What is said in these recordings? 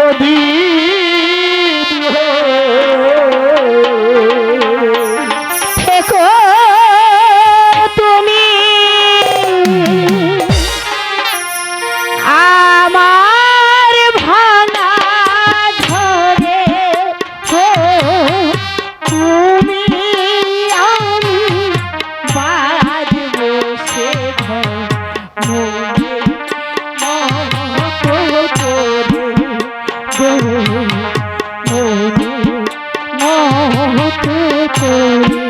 প্রদীপ তুমি আমার ভাঙা ধরে তুমি আমি বাজবো সে হতে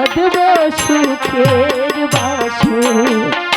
বাঁধব সুখের বাসু।